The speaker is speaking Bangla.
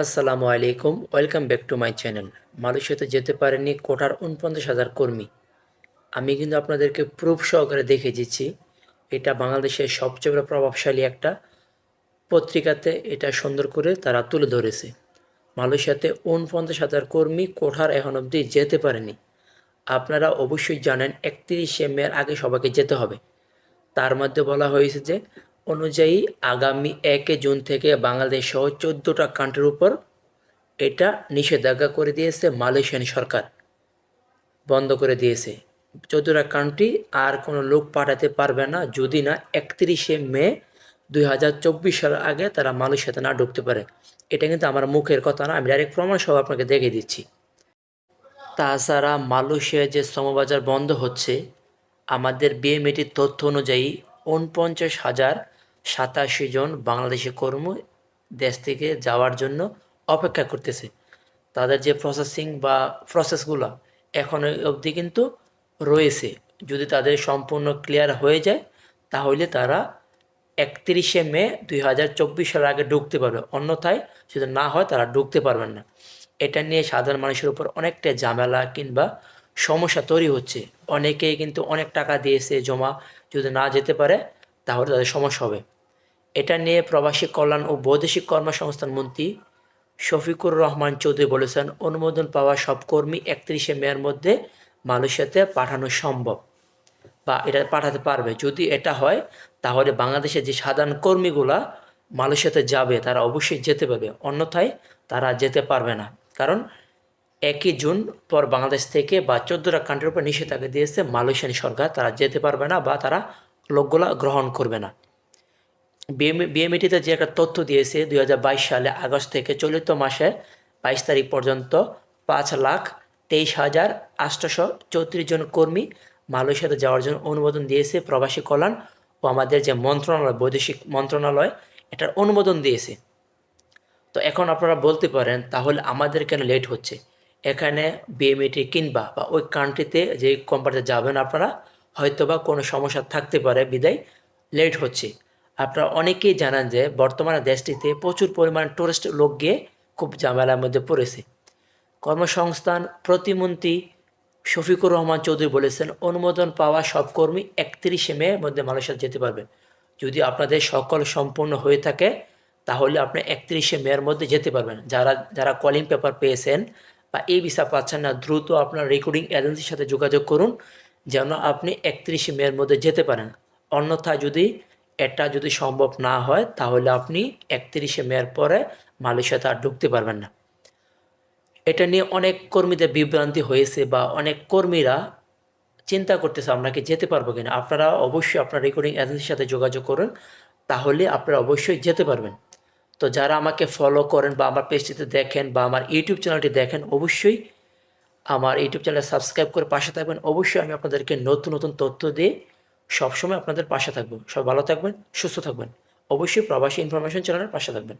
আসসালামু আলাইকুম, welcome back to my channel. মালয়েশিয়াতে যেতে পারেনি কোটার উনপঞ্চাশ হাজার কর্মী। আমি কিন্তু আপনাদেরকে প্রুফ সহকারে দেখে দিচ্ছি, এটা বাংলাদেশের সবচেয়ে বড় প্রভাবশালী একটা পত্রিকাতে এটা সুন্দর করে তারা তুলে ধরেছে। মালয়েশিয়াতে উনপঞ্চাশ হাজার কর্মী কোঠার এখন অবধি যেতে পারেনি আপনারা অবশ্যই জানেন একত্রিশে মের আগে সবাইকে যেতে হবে। তার মধ্যে বলা হয়েছে যে অনুযায়ী আগামী একে জুন থেকে বাংলাদেশ সহ চোদ্দোটা কান্ট্রির উপর এটা নিষেধাজ্ঞা করে দিয়েছে মালয়েশিয়ান সরকার। বন্ধ করে দিয়েছে। চোদ্দোটা কান্ট্রি আর কোনো লোক পাঠাতে পারবে না, যদি না একত্রিশে মে দুই হাজার চব্বিশ সালের আগে তারা মালয়েশিয়াতে না ঢুকতে পারে। এটা কিন্তু আমার মুখের কথা না, আমি ডাইরেক্ট প্রমাণ সহ আপনাকে দেখে দিচ্ছি। তাছাড়া মালয়েশিয়ায় যে শ্রমবাজার বন্ধ হচ্ছে, আমাদের বিএমএটির তথ্য অনুযায়ী উনপঞ্চাশ হাজার সাতাশি জন বাংলাদেশি কর্মী দেশ থেকে যাওয়ার জন্য অপেক্ষা করতেছে। তাদের যে প্রসেসিং বা প্রসেসগুলো এখন অবধি কিন্তু রয়েছে। যদি তাদের সম্পূর্ণ ক্লিয়ার হয়ে যায়, তাহলে তারা একত্রিশে মে দুই হাজার চব্বিশ সালের আগে ঢুকতে পারবে। অন্যথায় যদি না হয়, তারা ঢুকতে পারবেন না। এটা নিয়ে সাধারণ মানুষের উপর অনেকটা ঝামেলা কিংবা সমস্যা তৈরি হচ্ছে। অনেকেই কিন্তু অনেক টাকা দিয়েছে জমা। যদি না যেতে পারে, তাহলে তাদের সমস্যা হবে। এটা নিয়ে প্রবাসী কল্যাণ ও বৈদেশিক কর্মসংস্থান মন্ত্রী শফিকুর রহমান চৌধুরী বলেছেন, অনুমোদন পাওয়া সব কর্মী একত্রিশে মেয়ের মধ্যে মালয়েশিয়াতে পাঠানো সম্ভব বা এটা পাঠাতে পারবে। যদি এটা হয়, তাহলে বাংলাদেশের যে সাধারণ কর্মীগুলা মালয়েশিয়াতে যাবে, তারা অবশ্যই যেতে পারবে। অন্যথায় তারা যেতে পারবে না। কারণ একই জুন পর বাংলাদেশ থেকে বা চোদ্দোটা কান্ট্রির উপর নিষেধাজ্ঞা দিয়েছে মালয়েশিয়ান সরকার, তারা যেতে পারবে না বা তারা লোকগুলা গ্রহণ করবে না। বিএমইটিতে যে একটা তথ্য দিয়েছে দু হাজার বাইশ সালে আগস্ট থেকে চলিত মাসে বাইশ তারিখ পর্যন্ত পাঁচ লাখ তেইশ হাজার আটশোশো চৌত্রিশ জন কর্মী মালয়েশিয়াতে যাওয়ার জন্য অনুমোদন দিয়েছে প্রবাসী কল্যাণ ও আমাদের যে মন্ত্রণালয়, বৈদেশিক মন্ত্রণালয়, এটার অনুমোদন দিয়েছে। তো এখন আপনারা বলতে পারেন, তাহলে আমাদের কেন লেট হচ্ছে? এখানে বিএমইটি কিনবা বা ওই কান্ট্রিতে যে কোম্পানিতে যাবেন আপনারা হয়তো বা কোনো সমস্যা থাকতে পারে, বিদায় লেট হচ্ছে। আপনারা অনেকেই জানান যে বর্তমানে দেশটিতে প্রচুর পরিমাণ টুরিস্ট লোক গিয়ে খুব ঝামেলার মধ্যে পড়েছে। কর্মসংস্থান প্রতিমন্ত্রী শফিকুর রহমান চৌধুরী বলেছেন, অনুমোদন পাওয়া সব কর্মী একত্রিশে মে মধ্যে মালয়েশিয়া যেতে পারবে। যদি আপনাদের সকল সম্পূর্ণ হয়ে থাকে, তাহলে আপনি একত্রিশে মেয়ের মধ্যে যেতে পারবেন। যারা যারা কলিং পেপার পেয়েছেন বা এই ভিসা পাচ্ছেন না, দ্রুত আপনার রেকর্ডিং এজেন্সির সাথে যোগাযোগ করুন, যেন আপনি একত্রিশে মেয়ের মধ্যে যেতে পারেন। অন্যথা যদি এটা যদি সম্ভব না হয়, তাহলে আপনি একত্রিশে মেয়ের পরে মালয়েশিয়াতে আর ঢুকতে পারবেন না। এটা নিয়ে অনেক কর্মীদের বিভ্রান্তি হয়েছে বা অনেক কর্মীরা চিন্তা করতেছে আপনাকে যেতে পারব কিনা। আপনারা অবশ্যই আপনার রেকর্ডিং এজেন্সির সাথে যোগাযোগ করুন, তাহলে আপনারা অবশ্যই যেতে পারবেন। তো যারা আমাকে ফলো করেন বা আমার পেজটিতে দেখেন বা আমার ইউটিউব চ্যানেলটি দেখেন, অবশ্যই আমার ইউটিউব চ্যানেল সাবস্ক্রাইব করে পাশে থাকবেন। অবশ্যই আমি আপনাদেরকে নতুন নতুন তথ্য দিয়ে সবসময় আপনাদের পাশে থাকব। সব ভালো থাকবেন, সুস্থ থাকবেন। অবশ্যই প্রবাসী ইনফরমেশন চ্যানেলের পাশে থাকবেন।